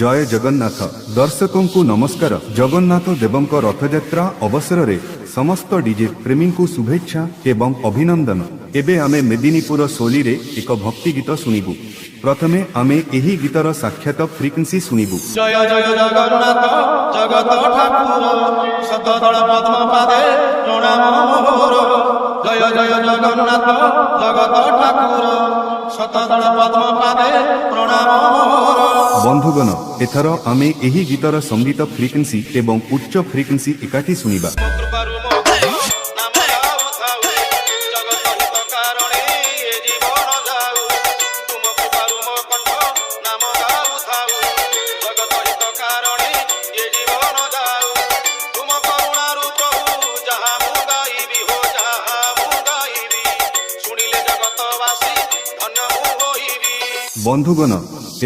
ଜୟ ଜଗନ୍ନାଥ ଦର୍ଶକଙ୍କୁ ନମସ୍କାର ଜଗନ୍ନାଥ ଦେବଙ୍କ ରଥଯାତ୍ରା ଅବସରରେ ସମସ୍ତ ଡିଜେ ପ୍ରେମୀଙ୍କୁ ଶୁଭେଚ୍ଛା ଏବଂ ଅଭିନନ୍ଦନ ଏବେ ଆମେ ମେଦିନୀପୁର ସୋଲିରେ ଏକ ଭକ୍ତି ଗୀତ ଶୁଣିବୁ ପ୍ରଥମେ ଆମେ ଏହି ଗୀତର ସାକ୍ଷାତ ଫ୍ରିକ୍ୱେନ୍ସି ଶୁଣିବୁ ଜୟ ଜୟ ଜଗନ୍ନାଥ ଜଗତ ଠାକୁର ସତତଳ ପଦ୍ମ ପାଦେ ପ୍ରଣାମ ଜଗନ୍ନାଥ ଜଗତ ଠାକୁର ସତସଳ ପଦ୍ମ ପାଦେ ପ୍ରଣାମ ବନ୍ଧୁଗଣ ଏଥର ଆମେ ଏହି ଗୀତର ସଙ୍ଗୀତ ଫ୍ରିକ୍ୱେନ୍ସି ଏବଂ ଉଚ୍ଚ ଫ୍ରିକ୍ୱେନ୍ସି ଏକାଠି ଶୁଣିବା ବନ୍ଧୁଗଣ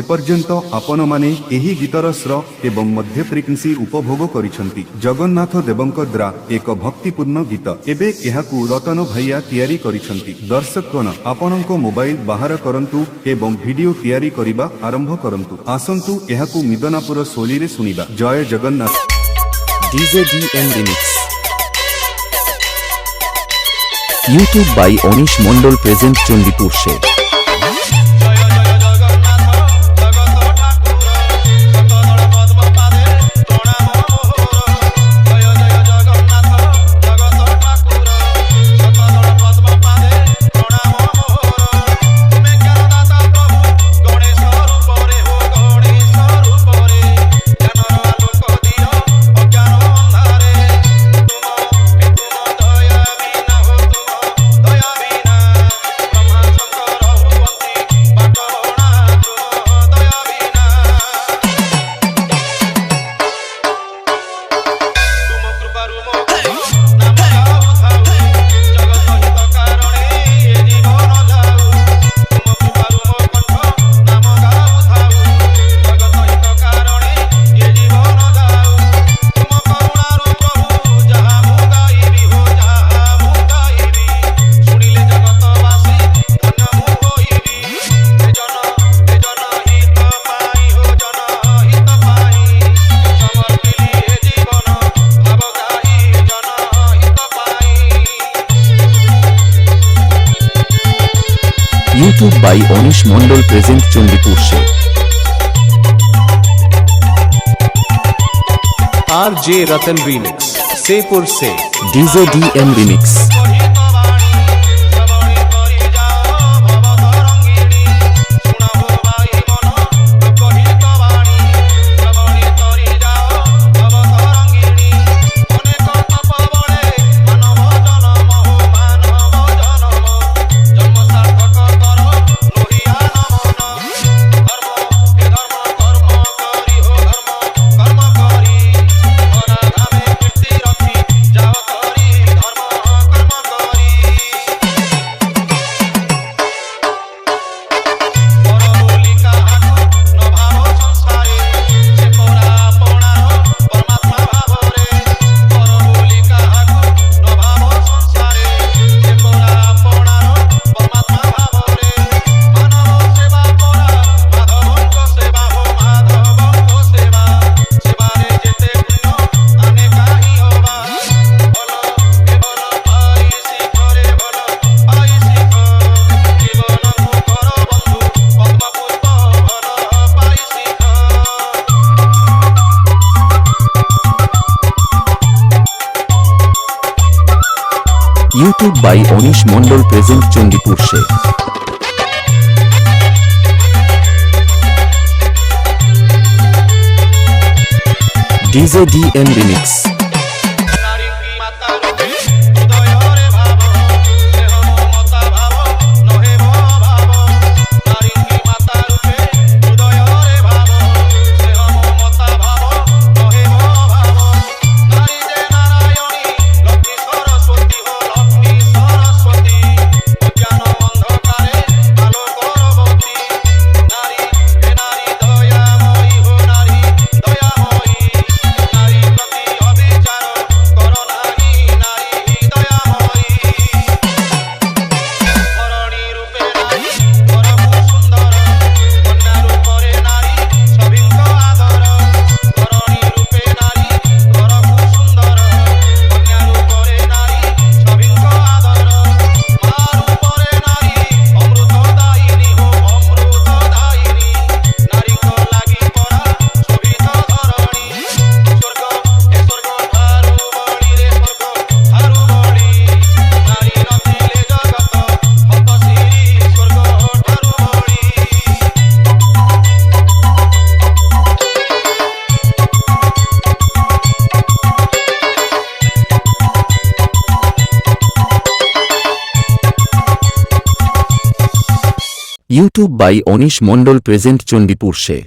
ଏପର୍ଯ୍ୟନ୍ତ ଆପଣମାନେ ଏହି ଗୀତର ସ୍ର ଏବଂ ମଧ୍ୟ ଫ୍ରିକ୍ୱେନ୍ସି ଉପଭୋଗ କରିଛନ୍ତି ଜଗନ୍ନାଥ ଦେବଙ୍କ ଦ୍ୱାରା ଏକ ଭକ୍ତିପୂର୍ଣ୍ଣ ଗୀତ ଏବେ ଏହାକୁ ରତନ ଭାଇଆ ତିଆରି କରିଛନ୍ତି ଦର୍ଶକଗଣ ଆପଣଙ୍କ ମୋବାଇଲ ବାହାର କରନ୍ତୁ ଏବଂ ଭିଡିଓ ତିଆରି କରିବା ଆରମ୍ଭ କରନ୍ତୁ ଆସନ୍ତୁ ଏହାକୁ ମିଦନାପୁର ଶୋଲିରେ ଶୁଣିବା ଜୟ Jagannath DJ DM remix YouTube by Anish Mondal present Chandipur Sheikh Mondal present Chandipur সে আর জে রতন রিমিক্স সেপুর সে DJ DM remix YouTube by Anish Mondal present Chandipur Sheikh DJ DM remix YouTube by Anish Mondal present Chandipur say